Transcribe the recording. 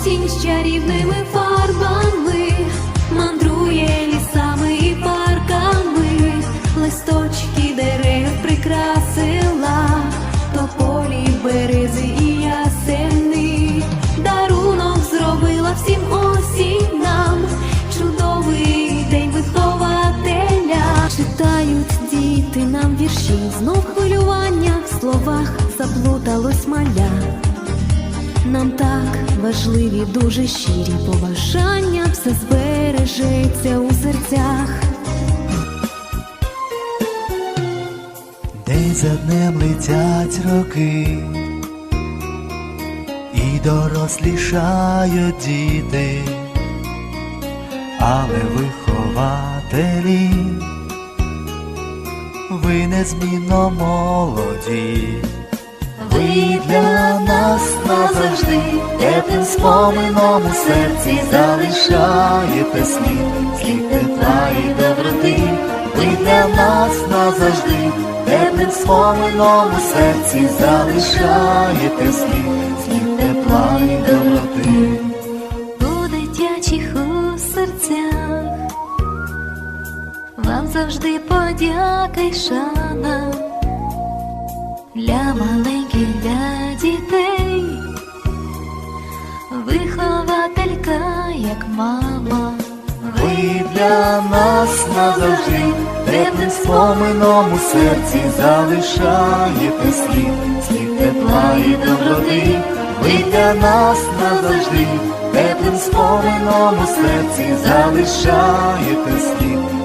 Осінь з чарівними фарбами мандрує лісами і парками, листочки дерев прикрасила, тополі, берези і ясени, дарунок зробила всім осінь нам, чудовий день вихователя. Читають діти нам вірші, знов хвилювання в словах заплуталось маля. Нам так важливі дуже щирі побажання, все збережеться у серцях. День за днем летять роки, і дорослішають діти, але вихователі, ви незмінно молоді, ви для нас назавжди, теплим спомином у серці залишаєте слід, слід тепла і доброти, ви для нас назавжди, теплим спомином у серці залишаєте слід, слід тепла і доброти. У дитячих у серцях. Вам завжди подяка й шана для маленьких, для дітей, вихователька, як мама. Ви для нас назавжди, теплим спомином у серці залишаєте слід, слід тепла і доброти. Ви для нас назавжди, теплим спомином у серці залишаєте слід,